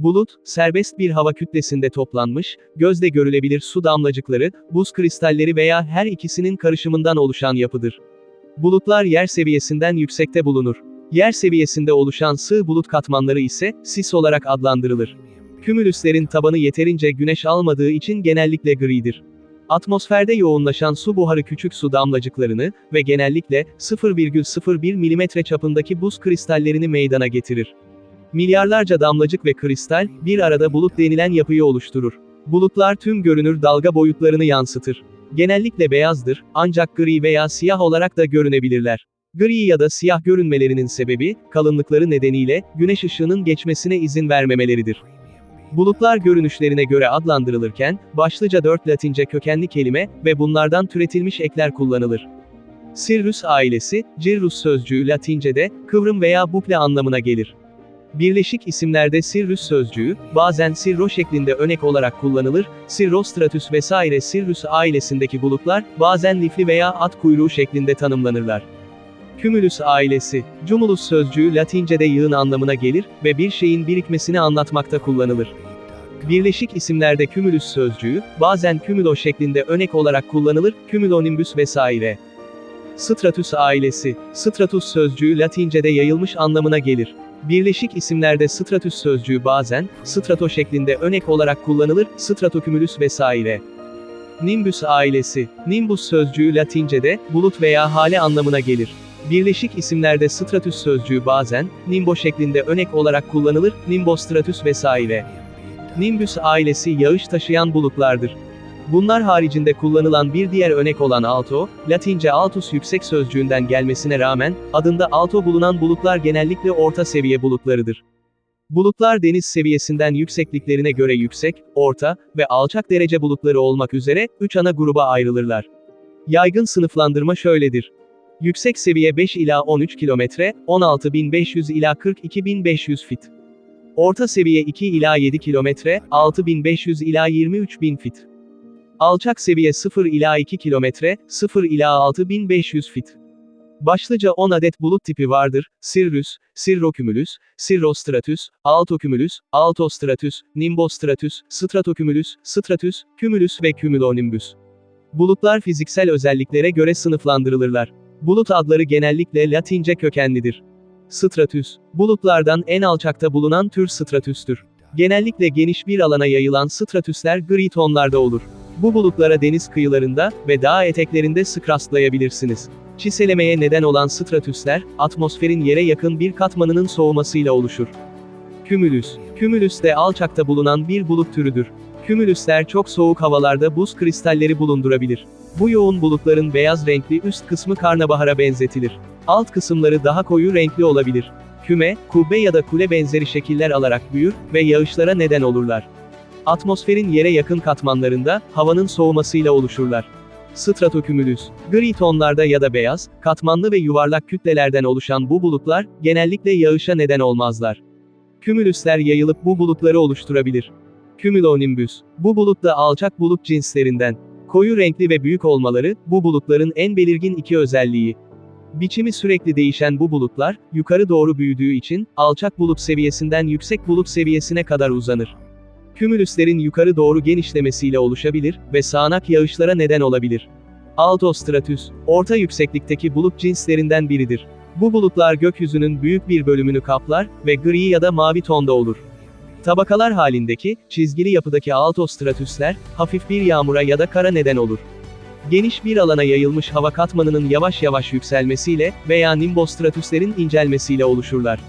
Bulut, serbest bir hava kütlesinde toplanmış, gözle görülebilir su damlacıkları, buz kristalleri veya her ikisinin karışımından oluşan yapıdır. Bulutlar yer seviyesinden yüksekte bulunur. Yer seviyesinde oluşan sığ bulut katmanları ise sis olarak adlandırılır. Kümülüslerin tabanı yeterince güneş almadığı için genellikle gridir. Atmosferde yoğunlaşan su buharı küçük su damlacıklarını ve genellikle 0,01 mm çapındaki buz kristallerini meydana getirir. Milyarlarca damlacık ve kristal, bir arada bulut denilen yapıyı oluşturur. Bulutlar tüm görünür dalga boyutlarını yansıtır. Genellikle beyazdır, ancak gri veya siyah olarak da görünebilirler. Gri ya da siyah görünmelerinin sebebi, kalınlıkları nedeniyle, güneş ışığının geçmesine izin vermemeleridir. Bulutlar görünüşlerine göre adlandırılırken, başlıca dört Latince kökenli kelime ve bunlardan türetilmiş ekler kullanılır. Cirrus ailesi, Cirrus sözcüğü Latince'de, kıvrım veya bukle anlamına gelir. Birleşik isimlerde Cirrus sözcüğü, bazen Cirro şeklinde önek olarak kullanılır, Cirrostratus vesaire Cirrus ailesindeki bulutlar, bazen lifli veya at kuyruğu şeklinde tanımlanırlar. Cumulus ailesi, cumulus sözcüğü Latince'de yığın anlamına gelir ve bir şeyin birikmesini anlatmakta kullanılır. Birleşik isimlerde cumulus sözcüğü, bazen cumulo şeklinde önek olarak kullanılır, cumulonimbus vesaire. Stratus ailesi, stratus sözcüğü Latince'de yayılmış anlamına gelir. Birleşik isimlerde stratus sözcüğü bazen, strato şeklinde önek olarak kullanılır, stratocumulus vesaire. Nimbus ailesi, nimbus sözcüğü Latince'de, bulut veya hale anlamına gelir. Birleşik isimlerde stratus sözcüğü bazen, nimbo şeklinde örnek olarak kullanılır, nimbostratus vesaire. Nimbus ailesi yağış taşıyan bulutlardır. Bunlar haricinde kullanılan bir diğer örnek olan alto, Latince altus yüksek sözcüğünden gelmesine rağmen, adında alto bulunan bulutlar genellikle orta seviye bulutlarıdır. Bulutlar deniz seviyesinden yüksekliklerine göre yüksek, orta ve alçak derece bulutları olmak üzere, üç ana gruba ayrılırlar. Yaygın sınıflandırma şöyledir. Yüksek seviye 5 ila 13 kilometre, 16.500 ila 42.500 fit. Orta seviye 2 ila 7 kilometre, 6.500 ila 23.000 fit. Alçak seviye 0 ila 2 kilometre, 0 ila 6.500 fit. Başlıca 10 adet bulut tipi vardır, Cirrus, Cirrocumulus, Cirrostratus, Altocumulus, Altostratus, Nimbostratus, Stratocumulus, Stratus, Cumulus ve Cumulonimbus. Bulutlar fiziksel özelliklere göre sınıflandırılırlar. Bulut adları genellikle Latince kökenlidir. Stratus, bulutlardan en alçakta bulunan tür stratüstür. Genellikle geniş bir alana yayılan stratüsler gri tonlarda olur. Bu bulutlara deniz kıyılarında ve dağ eteklerinde sık rastlayabilirsiniz. Çiselemeye neden olan stratüsler, atmosferin yere yakın bir katmanının soğumasıyla oluşur. Kümülüs, kümülüs de alçakta bulunan bir bulut türüdür. Kümülüsler çok soğuk havalarda buz kristalleri bulundurabilir. Bu yoğun bulutların beyaz renkli üst kısmı karnabahara benzetilir. Alt kısımları daha koyu renkli olabilir. Küme, kubbe ya da kule benzeri şekiller alarak büyür ve yağışlara neden olurlar. Atmosferin yere yakın katmanlarında, havanın soğumasıyla oluşurlar. Stratokümülüs, gri tonlarda ya da beyaz, katmanlı ve yuvarlak kütlelerden oluşan bu bulutlar, genellikle yağışa neden olmazlar. Kümülüsler yayılıp bu bulutları oluşturabilir. Cumulonimbus, bu bulut da alçak bulut cinslerinden. Koyu renkli ve büyük olmaları, bu bulutların en belirgin iki özelliği. Biçimi sürekli değişen bu bulutlar, yukarı doğru büyüdüğü için, alçak bulut seviyesinden yüksek bulut seviyesine kadar uzanır. Kümülüslerin yukarı doğru genişlemesiyle oluşabilir ve sağanak yağışlara neden olabilir. Altostratus, orta yükseklikteki bulut cinslerinden biridir. Bu bulutlar gökyüzünün büyük bir bölümünü kaplar ve gri ya da mavi tonda olur. Tabakalar halindeki, çizgili yapıdaki altostratüsler, hafif bir yağmura ya da kara neden olur. Geniş bir alana yayılmış hava katmanının yavaş yavaş yükselmesiyle veya nimbostratüslerin incelmesiyle oluşurlar.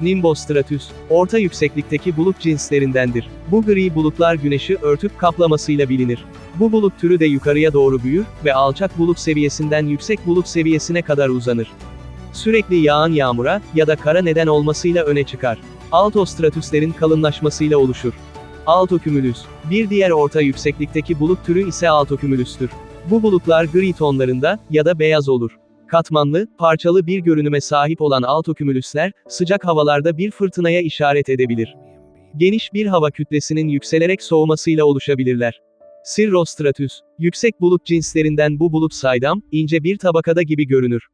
Nimbostratüs, orta yükseklikteki bulut cinslerindendir. Bu gri bulutlar güneşi örtüp kaplamasıyla bilinir. Bu bulut türü de yukarıya doğru büyür ve alçak bulut seviyesinden yüksek bulut seviyesine kadar uzanır. Sürekli yağan yağmura ya da kara neden olmasıyla öne çıkar. Altostratüslerin kalınlaşmasıyla oluşur. Altokümülüs. Bir diğer orta yükseklikteki bulut türü ise altokümülüstür. Bu bulutlar gri tonlarında ya da beyaz olur. Katmanlı, parçalı bir görünüme sahip olan altokümülüsler, sıcak havalarda bir fırtınaya işaret edebilir. Geniş bir hava kütlesinin yükselerek soğumasıyla oluşabilirler. Cirrostratus, yüksek bulut cinslerinden bu bulut saydam, ince bir tabakada gibi görünür.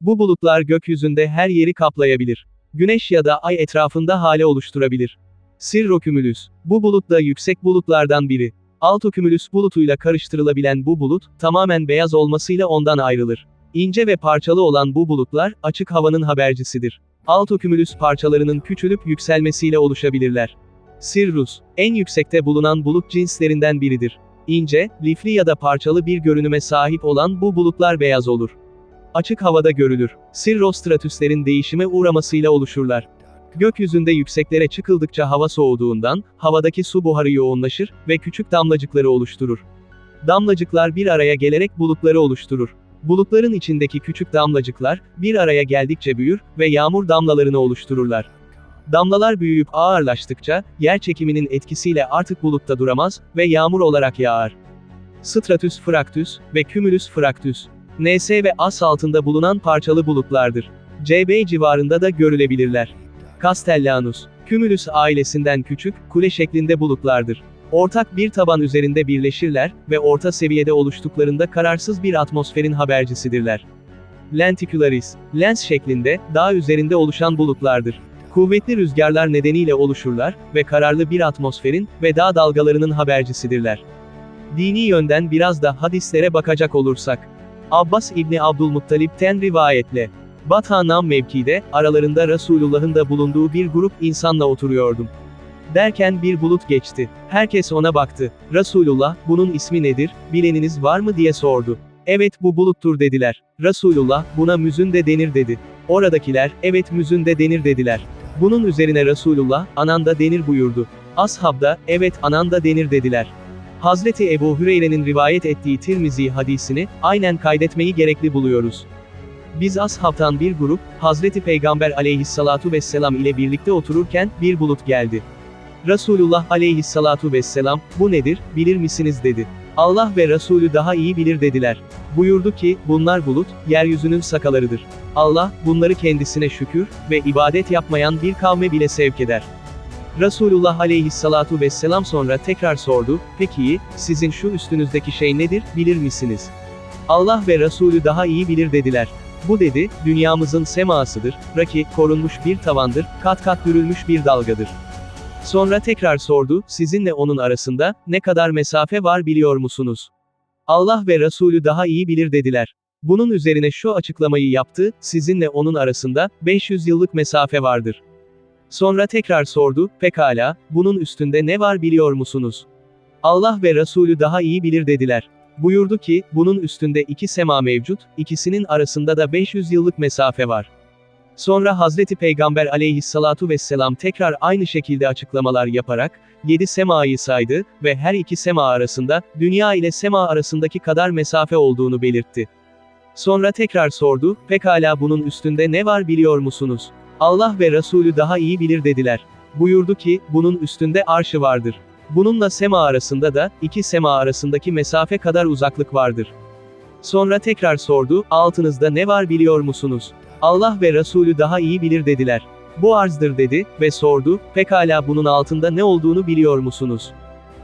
Bu bulutlar gökyüzünde her yeri kaplayabilir. Güneş ya da ay etrafında hale oluşturabilir. Cirrocumulus. Bu bulut da yüksek bulutlardan biri. Altocumulus bulutuyla karıştırılabilen bu bulut, tamamen beyaz olmasıyla ondan ayrılır. İnce ve parçalı olan bu bulutlar, açık havanın habercisidir. Altocumulus parçalarının küçülüp yükselmesiyle oluşabilirler. Cirrus, en yüksekte bulunan bulut cinslerinden biridir. İnce, lifli ya da parçalı bir görünüme sahip olan bu bulutlar beyaz olur. Açık havada görülür. Cirrostratüslerin değişime uğramasıyla oluşurlar. Gökyüzünde yükseklere çıkıldıkça hava soğuduğundan, havadaki su buharı yoğunlaşır ve küçük damlacıkları oluşturur. Damlacıklar bir araya gelerek bulutları oluşturur. Bulutların içindeki küçük damlacıklar, bir araya geldikçe büyür ve yağmur damlalarını oluştururlar. Damlalar büyüyüp ağırlaştıkça, yer çekiminin etkisiyle artık bulutta duramaz ve yağmur olarak yağar. Stratus fraktüs ve Cumulus fraktüs. NS ve as altında bulunan parçalı bulutlardır. CB civarında da görülebilirler. Castellanus, Cumulus ailesinden küçük, kule şeklinde bulutlardır. Ortak bir taban üzerinde birleşirler ve orta seviyede oluştuklarında kararsız bir atmosferin habercisidirler. Lenticularis, lens şeklinde, dağ üzerinde oluşan bulutlardır. Kuvvetli rüzgarlar nedeniyle oluşurlar ve kararlı bir atmosferin ve dağ dalgalarının habercisidirler. Dini yönden biraz da hadislere bakacak olursak. Abbas İbni Abdülmuttalip'ten rivayetle. Bathanam mevkide, aralarında Resulullah'ın da bulunduğu bir grup insanla oturuyordum. Derken bir bulut geçti. Herkes ona baktı. Resulullah, bunun ismi nedir, bileniniz var mı diye sordu. Evet bu buluttur dediler. Resulullah, buna müzün de denir dedi. Oradakiler, evet müzün de denir dediler. Bunun üzerine Resulullah, ananda denir buyurdu. Ashab da, evet ananda denir dediler. Hazreti Ebu Hüreyre'nin rivayet ettiği Tirmizi hadisini, aynen kaydetmeyi gerekli buluyoruz. Biz ashabtan bir grup, Hazreti Peygamber aleyhissalatu vesselam ile birlikte otururken, bir bulut geldi. Resulullah aleyhissalatu vesselam, bu nedir, bilir misiniz dedi. Allah ve Resulü daha iyi bilir dediler. Buyurdu ki, bunlar bulut, yeryüzünün sakalarıdır. Allah, bunları kendisine şükür ve ibadet yapmayan bir kavme bile sevk eder. Resulullah aleyhissalatu vesselam sonra tekrar sordu, peki, sizin şu üstünüzdeki şey nedir, bilir misiniz? Allah ve Resulü daha iyi bilir dediler. Bu dedi, dünyamızın semasıdır, raki, korunmuş bir tavandır, kat kat dürülmüş bir dalgadır. Sonra tekrar sordu, sizinle onun arasında, ne kadar mesafe var biliyor musunuz? Allah ve Resulü daha iyi bilir dediler. Bunun üzerine şu açıklamayı yaptı, sizinle onun arasında, 500 yıllık mesafe vardır. Sonra tekrar sordu, pekala, bunun üstünde ne var biliyor musunuz? Allah ve Resulü daha iyi bilir dediler. Buyurdu ki, bunun üstünde iki sema mevcut, ikisinin arasında da 500 yıllık mesafe var. Sonra Hazreti Peygamber aleyhissalatu vesselam tekrar aynı şekilde açıklamalar yaparak, yedi semayı saydı ve her iki sema arasında, dünya ile sema arasındaki kadar mesafe olduğunu belirtti. Sonra tekrar sordu, pekala bunun üstünde ne var biliyor musunuz? Allah ve Resulü daha iyi bilir dediler. Buyurdu ki, bunun üstünde arşı vardır. Bununla sema arasında da, iki sema arasındaki mesafe kadar uzaklık vardır. Sonra tekrar sordu, altınızda ne var biliyor musunuz? Allah ve Resulü daha iyi bilir dediler. Bu arzdır dedi ve sordu, pekala bunun altında ne olduğunu biliyor musunuz?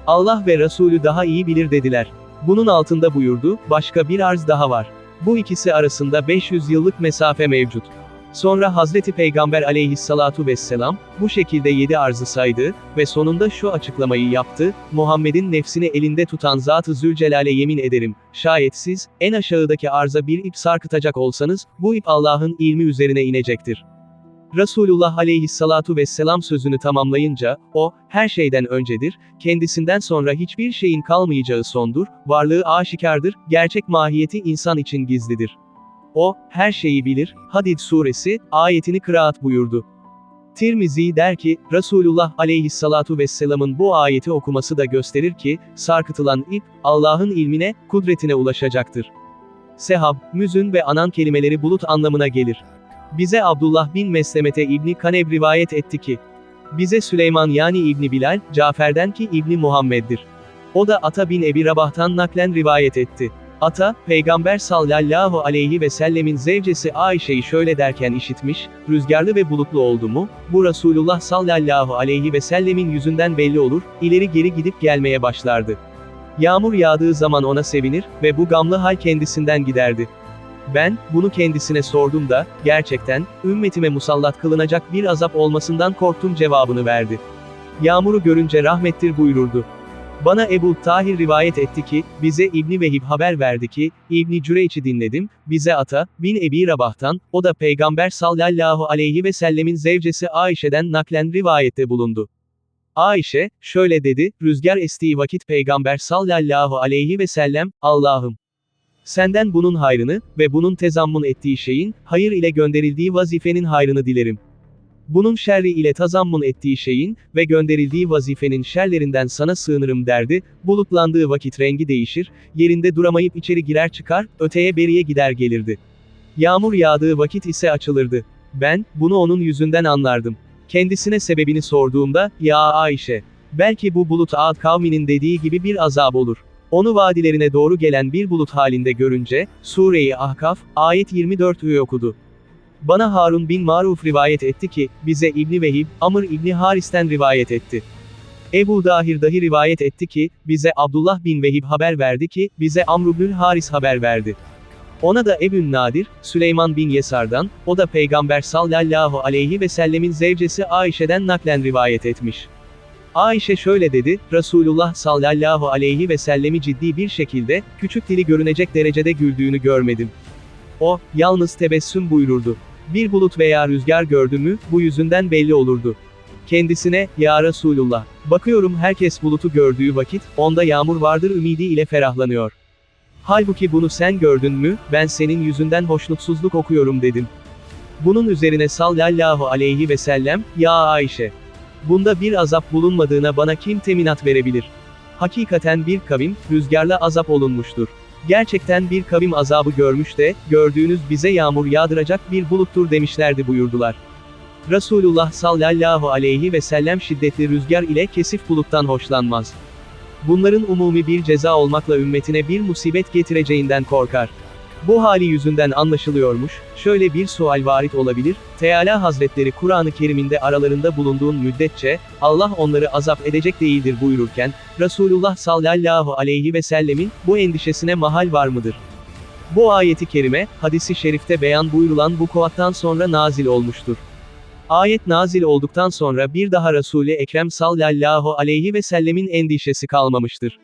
Allah ve Resulü daha iyi bilir dediler. Bunun altında buyurdu, başka bir arz daha var. Bu ikisi arasında 500 yıllık mesafe mevcut. Sonra Hazreti Peygamber aleyhissalatu vesselam, bu şekilde yedi arzı saydı ve sonunda şu açıklamayı yaptı, Muhammed'in nefsini elinde tutan Zat-ı Zülcelal'e yemin ederim, şayet siz, en aşağıdaki arza bir ip sarkıtacak olsanız, bu ip Allah'ın ilmi üzerine inecektir. Resulullah aleyhissalatu vesselam sözünü tamamlayınca, o, her şeyden öncedir, kendisinden sonra hiçbir şeyin kalmayacağı sondur, varlığı aşikardır, gerçek mahiyeti insan için gizlidir. O, her şeyi bilir, Hadid suresi, ayetini kıraat buyurdu. Tirmizi der ki, Resulullah aleyhissalatu vesselamın bu ayeti okuması da gösterir ki, sarkıtılan ip, Allah'ın ilmine, kudretine ulaşacaktır. Sehab, müzün ve anan kelimeleri bulut anlamına gelir. Bize Abdullah bin Meslemete İbni Kaneb rivayet etti ki, bize Süleyman yani İbni Bilal, Cafer'den ki İbni Muhammed'dir. O da Ata bin Ebi Rabah'tan naklen rivayet etti. Ata, Peygamber sallallahu aleyhi ve sellemin zevcesi Ayşe'yi şöyle derken işitmiş, rüzgarlı ve bulutlu oldu mu, bu Resulullah sallallahu aleyhi ve sellemin yüzünden belli olur, ileri geri gidip gelmeye başlardı. Yağmur yağdığı zaman ona sevinir ve bu gamlı hal kendisinden giderdi. Ben, bunu kendisine sordum da, gerçekten, ümmetime musallat kılınacak bir azap olmasından korktum cevabını verdi. Yağmuru görünce rahmettir buyururdu. Bana Ebu Tahir rivayet etti ki, bize İbni Vehib haber verdi ki, İbni Cüreyç'i dinledim, bize Ata, bin Ebi Rabah'tan, o da Peygamber sallallahu aleyhi ve sellemin zevcesi Ayşe'den naklen rivayette bulundu. Ayşe, şöyle dedi, rüzgar estiği vakit Peygamber sallallahu aleyhi ve sellem, Allah'ım, senden bunun hayrını ve bunun tezammun ettiği şeyin, hayır ile gönderildiği vazifenin hayrını dilerim. Bunun şerri ile tazammun ettiği şeyin ve gönderildiği vazifenin şerlerinden sana sığınırım derdi, bulutlandığı vakit rengi değişir, yerinde duramayıp içeri girer çıkar, öteye beriye gider gelirdi. Yağmur yağdığı vakit ise açılırdı. Ben, bunu onun yüzünden anlardım. Kendisine sebebini sorduğumda, ya Ayşe, belki bu bulut Ad kavminin dediği gibi bir azap olur. Onu vadilerine doğru gelen bir bulut halinde görünce, Sure-i Ahkaf, ayet 24'ü okudu. Bana Harun bin Maruf rivayet etti ki, bize İbni Vehib, Amr İbni Haris'ten rivayet etti. Ebu Dahir dahi rivayet etti ki, bize Abdullah bin Vehib haber verdi ki, bize Amr Haris haber verdi. Ona da Ebün Nadir, Süleyman bin Yesar'dan, o da Peygamber sallallahu aleyhi ve sellemin zevcesi Ayşe'den naklen rivayet etmiş. Ayşe şöyle dedi, Resulullah sallallahu aleyhi ve sellemi ciddi bir şekilde, küçük dili görünecek derecede güldüğünü görmedim. O, yalnız tebessüm buyururdu. Bir bulut veya rüzgar gördü mü, bu yüzünden belli olurdu. Kendisine, Ya Resulullah, bakıyorum herkes bulutu gördüğü vakit, onda yağmur vardır ümidi ile ferahlanıyor. Halbuki bunu sen gördün mü, ben senin yüzünden hoşnutsuzluk okuyorum dedim. Bunun üzerine sallallahu aleyhi ve sellem, Ya Ayşe, bunda bir azap bulunmadığına bana kim teminat verebilir? Hakikaten bir kavim, rüzgarla azap olunmuştur. Gerçekten bir kavim azabı görmüş de, gördüğünüz bize yağmur yağdıracak bir buluttur demişlerdi buyurdular. Resulullah sallallahu aleyhi ve sellem şiddetli rüzgar ile kesif buluttan hoşlanmaz. Bunların umumi bir ceza olmakla ümmetine bir musibet getireceğinden korkar. Bu hali yüzünden anlaşılıyormuş, şöyle bir sual varit olabilir, Teala Hazretleri Kur'an-ı Kerim'inde aralarında bulunduğun müddetçe, Allah onları azap edecek değildir buyururken, Resulullah sallallahu aleyhi ve sellemin, bu endişesine mahal var mıdır? Bu ayeti kerime, hadisi şerifte beyan buyurulan bu kuattan sonra nazil olmuştur. Ayet nazil olduktan sonra bir daha Resul-i Ekrem sallallahu aleyhi ve sellemin endişesi kalmamıştır.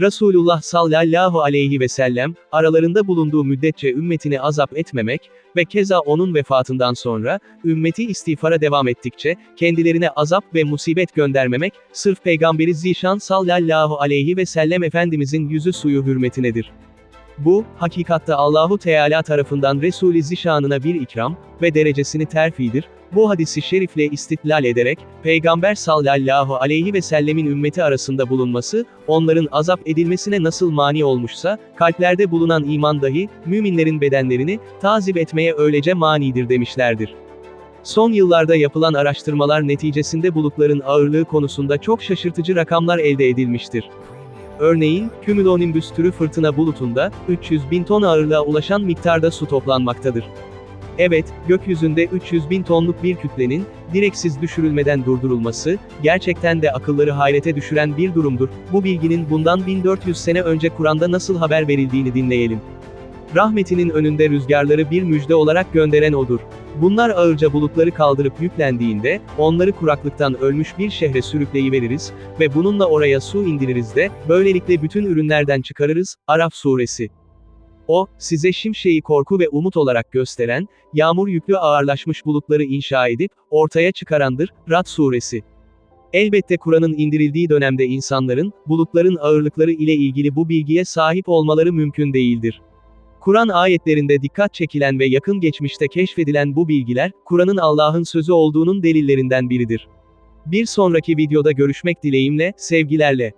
Resulullah sallallahu aleyhi ve sellem, aralarında bulunduğu müddetçe ümmetini azap etmemek ve keza onun vefatından sonra, ümmeti istiğfara devam ettikçe, kendilerine azap ve musibet göndermemek, sırf Peygamberi Zişan sallallahu aleyhi ve sellem Efendimizin yüzü suyu hürmetinedir. Bu, hakikatte Allahu Teala tarafından Resul-i Zişanına bir ikram ve derecesini terfidir. Bu hadisi şerifle istitlal ederek, Peygamber sallallahu aleyhi ve sellemin ümmeti arasında bulunması, onların azap edilmesine nasıl mani olmuşsa, kalplerde bulunan iman dahi, müminlerin bedenlerini, tazip etmeye öylece manidir demişlerdir. Son yıllarda yapılan araştırmalar neticesinde bulutların ağırlığı konusunda çok şaşırtıcı rakamlar elde edilmiştir. Örneğin, cumulonimbus türü fırtına bulutunda, 300 bin ton ağırlığa ulaşan miktarda su toplanmaktadır. Evet, gökyüzünde 300 bin tonluk bir kütlenin, direksiz düşürülmeden durdurulması, gerçekten de akılları hayrete düşüren bir durumdur. Bu bilginin bundan 1400 sene önce Kur'an'da nasıl haber verildiğini dinleyelim. Rahmetinin önünde rüzgarları bir müjde olarak gönderen odur. Bunlar ağırca bulutları kaldırıp yüklendiğinde, onları kuraklıktan ölmüş bir şehre sürükleyiveririz ve bununla oraya su indiririz de, böylelikle bütün ürünlerden çıkarırız. Araf suresi. O, size şimşeği korku ve umut olarak gösteren, yağmur yüklü ağırlaşmış bulutları inşa edip, ortaya çıkarandır. Rad suresi. Elbette Kur'an'ın indirildiği dönemde insanların, bulutların ağırlıkları ile ilgili bu bilgiye sahip olmaları mümkün değildir. Kur'an ayetlerinde dikkat çekilen ve yakın geçmişte keşfedilen bu bilgiler, Kur'an'ın Allah'ın sözü olduğunun delillerinden biridir. Bir sonraki videoda görüşmek dileğimle, sevgilerle.